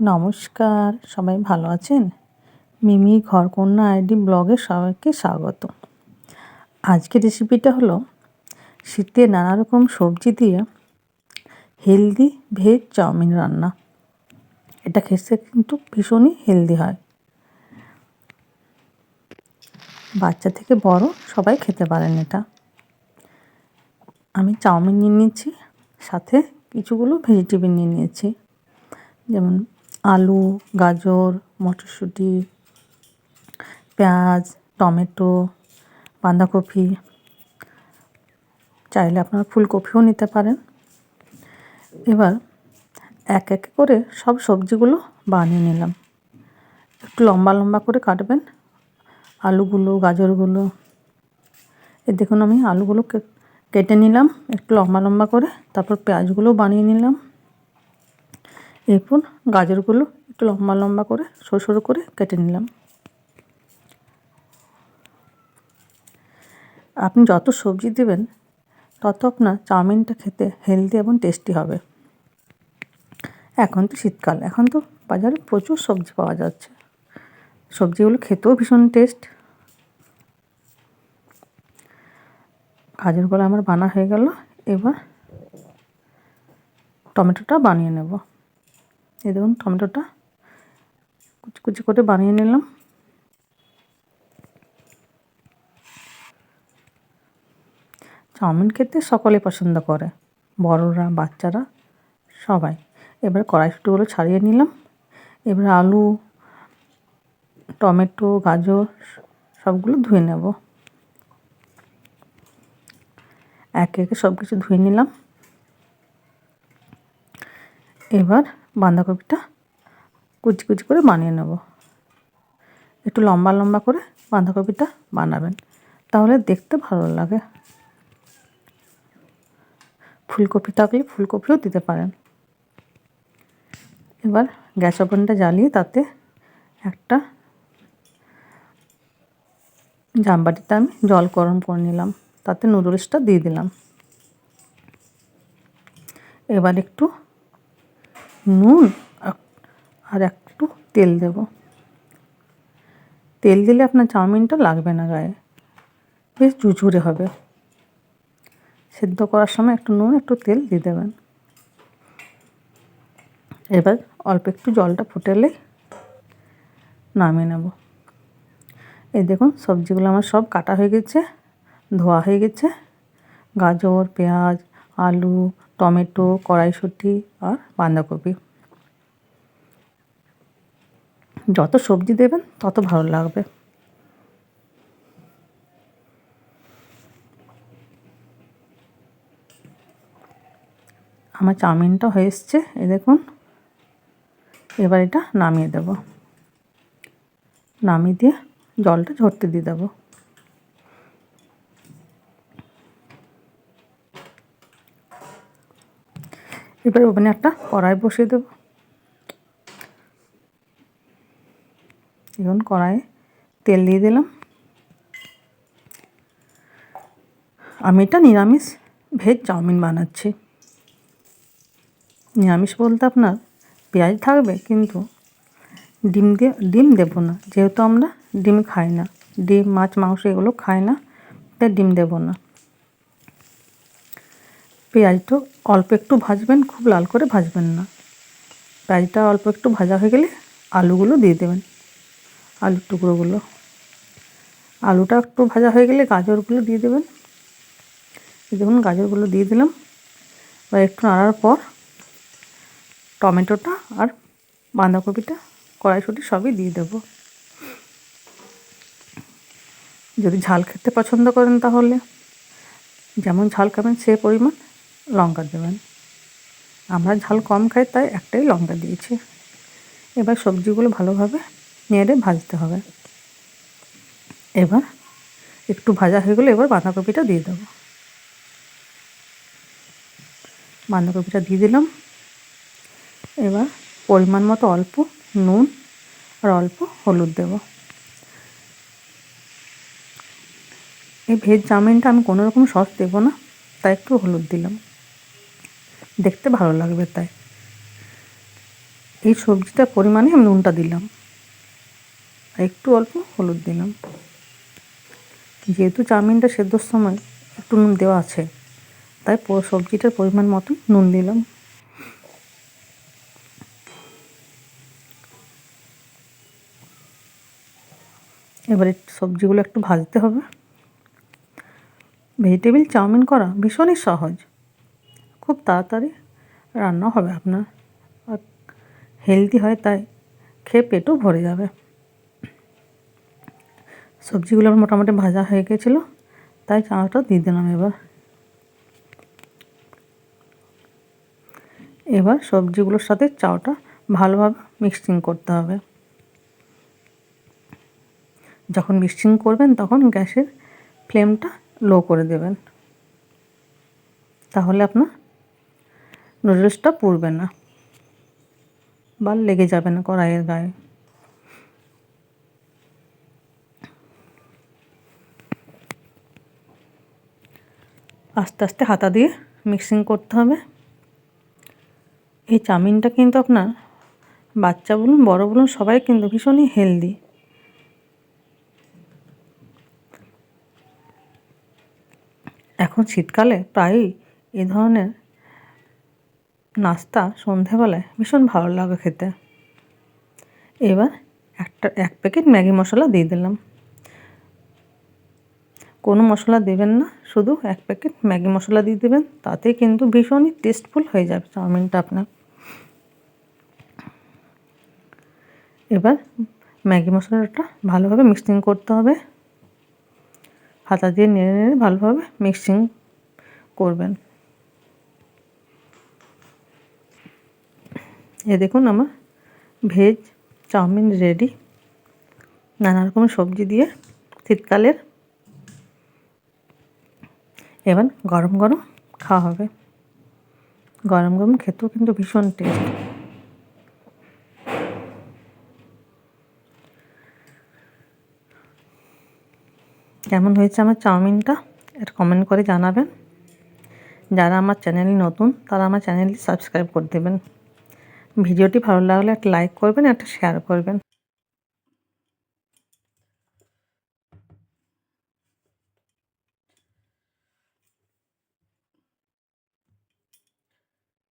নমস্কার, সবাই ভালো আছেন? মিমি ঘরকন্যা আইডি ব্লগে সবাইকে স্বাগত। আজকের রেসিপিটা হলো শীতে নানা রকম সবজি দিয়ে হেলদি ভেজ চাউমিন রান্না। এটা খেতে কিন্তু ভীষণই হেলদি হয়। বাচ্চা থেকে বড় সবাই খেতে পারেন এটা। আমি চাউমিন নিয়ে নিয়েছি, সাথে কিছুগুলো ভেজিটেবিল নিয়ে নিয়েছি। যেমন আলু, গাজর, মটরশুঁটি, পেঁয়াজ, টমেটো, বাঁধাকপি। চাইলে আপনারা ফুলকপিও নিতে পারেন। এবার এক এক করে সব সবজিগুলো বানিয়ে নিলাম। একটু লম্বা লম্বা করে কাটবেন আলুগুলো, গাজরগুলো। এ দেখুন আমি আলুগুলো কেটে নিলাম। একটু লম্বা লম্বা করে তারপর পেঁয়াজগুলো বানিয়ে নিলাম। এরপর গাজরগুলো একটু লম্বা লম্বা করে, সরু সরু করে কেটে নিলাম। আপনি যত সবজি দেবেন, তত আপনার চাউমিনটা খেতে হেলদি এবং টেস্টি হবে। এখন তো শীতকাল, এখন তো বাজারে প্রচুর সবজি পাওয়া যাচ্ছে। সবজিগুলো খেতেও ভীষণ টেস্ট গাজরগুলো আমার বানা হয়ে গেল, এবার টমেটোটা বানিয়ে নেব। এই দেখুন, টমেটোটা। কুচি কুচি করে বানিয়ে নিলাম। চাউমিন খেতে সকলে পছন্দ করে, বড়রা, বাচ্চারা, সবাই। এবার কড়াইশুটিগুলো ছাড়িয়ে নিলাম। এবার আলু, টমেটো, গাজর সবগুলো ধুয়ে নেব। একে একে সব কিছু ধুয়ে নিলাম। এবার বাঁধাকপিটা কুচি কুচি করে বানিয়ে নেব। একটু লম্বা লম্বা করে বাঁধাকপিটা বানাবেন, তাহলে দেখতে ভালো লাগে। ফুলকপি থাকলে ফুলকপিও দিতে পারেন। এবার গ্যাস ওভেনটা জ্বালিয়ে তাতে একটা জামবাটিতে আমি জল গরম করে নিলাম, তাতে নুডলসটা দিয়ে দিলাম। এবার একটু নুন আর একটু তেল দেব। তেল দিলে আপনার চাউমিনটা লাগবে না গায়ে। বেশ ঝুঝুরে হবে। সেদ্ধ করার সময় একটু নুন, একটু তেল দিয়ে দেবেন। এবার অল্প একটু জলটা ফুটেলে নামিয়ে নেব। এই দেখুন, সবজিগুলো আমার সব কাটা হয়ে গেছে, ধোয়া হয়ে গেছে। গাজর, পেঁয়াজ, আলু টমেটো, কড়াইশুঁটি আর বাঁধাকপি। যত সবজি দেবেন, তত ভালো লাগবে। আমার চাউমিনটা হয়ে এসছে এ দেখুন। এবার এটা নামিয়ে দেব। নামিয়ে দিয়ে জলটা ঝরতে দিয়ে দেবো। এবার ওভেনে একটা কড়াই বসিয়ে দেবো। এখন কড়াইয়ে তেল দিয়ে দিলাম। আমি এটা নিরামিষ ভেজ চাউমিন বানাচ্ছি। নিরামিষ বলতে আপনার পেঁয়াজ থাকবে, কিন্তু ডিম দিয়ে, ডিম দেবো না। যেহেতু আমরা ডিম খাই না, ডিম, মাছ, মাংস এগুলো খাই না, তাই ডিম দেবো না। পেঁয়াজটা অল্প একটু ভাজবেন, খুব লাল করে ভাজবেন না। পেঁয়াজটা অল্প একটু ভাজা হয়ে গেলে আলুগুলো দিয়ে দেবেন, আলুর টুকরোগুলো। আলুটা একটু ভাজা হয়ে গেলে গাজরগুলো দিয়ে দেবেন। দেখুন, গাজরগুলো দিয়ে দিলাম। বা একটু নাড়ার পর টমেটোটা আর বাঁধাকপিটা, কড়াইশুটি সবই দিয়ে দেব। যদি ঝাল খেতে পছন্দ করেন তাহলে, যেমন ঝাল খাবেন সে পরিমাণ। লঙ্কা দেবেন। আমরা ঝাল কম খাই, তাই একটাই লঙ্কা দিয়েছি। এবার সবজিগুলো ভালোভাবে নেড়ে ভাজতে হবে। এবার একটু ভাজা হয়ে গেলে এবার বাঁধাকপিটা দিয়ে দেবো। বাঁধাকপিটা দিয়ে দিলাম। এবার পরিমাণ মতো অল্প নুন আর অল্প হলুদ দেব। এই ভেজ চাউমিনটা আমি কোনো রকম সস দেবো না, তাই একটু হলুদ দিলাম। দেখতে ভালো লাগবে তাই। এই সবজিটার পরিমাণে আমি নুনটা দিলাম। আর একটু অল্প হলুদ দিলাম। যেহেতু চাউমিনটা সেদ্ধর সময় একটু নুন দেওয়া আছে, তাই সবজিটার পরিমাণ মতো নুন দিলাম। এবারে সবজিগুলো একটু ভাজতে হবে। ভেজিটেবিল চাউমিন করা ভীষণই সহজ। খুব তাড়াতাড়ি রান্না হবে আপনার। আর হেলদি হয় তাই খেয়ে পেটও ভরে যাবে। সবজিগুলো আমার মোটামুটি ভাজা হয়ে গেছিল, তাই চানাটা দিয়ে দিলাম এবার। এবার সবজিগুলোর সাথে চাউটা ভালোভাবে মিক্সিং করতে হবে। যখন মিক্সিং করবেন তখন গ্যাসের ফ্লেমটা লো করে দেবেন। তাহলে আপনার নুডলসটা পুড়বে না। বা লেগে যাবে না কড়াইয়ের গায়ে। আস্তে আস্তে হাতা দিয়ে মিক্সিং করতে হবে। এই চাউমিনটা কিন্তু আপনার বাচ্চা বলুন, বড় বলুন, সবাই কিন্তু ভীষণই হেলদি এখন শীতকালে প্রায়ই এ ধরনের নাস্তা সন্ধেবেলায় ভীষণ ভালো লাগে খেতে। এবার একটা, এক প্যাকেট ম্যাগি মশলা দিয়ে দিলাম। কোনো মশলা দেবেন না, শুধু এক প্যাকেট ম্যাগি মশলা দিয়ে দেবেন, তাতে কিন্তু ভীষণই টেস্টফুল হয়ে যাবে চাউমিনটা আপনার। এবার ম্যাগি মশলাটা ভালোভাবে মিক্সিং করতে হবে। হাতা দিয়ে নেড়ে নেড়ে ভালোভাবে মিক্সিং করবেন। এ দেখুন আমার ভেজ চাউমিন রেডি নানা রকমের সবজি দিয়ে শীতকালের। এবার গরম গরম খাওয়া হবে। গরম গরম খেতেও কিন্তু ভীষণ টেস্ট কেমন হয়েছে আমার চাউমিনটা? এটা কমেন্ট করে জানাবেন। যারা আমার চ্যানেলে নতুন, তারা আমার চ্যানেলটি সাবস্ক্রাইব করে দেবেন। ভিডিওটি ভালো লাগলে একটা লাইক করবেন একটা শেয়ার করবেন।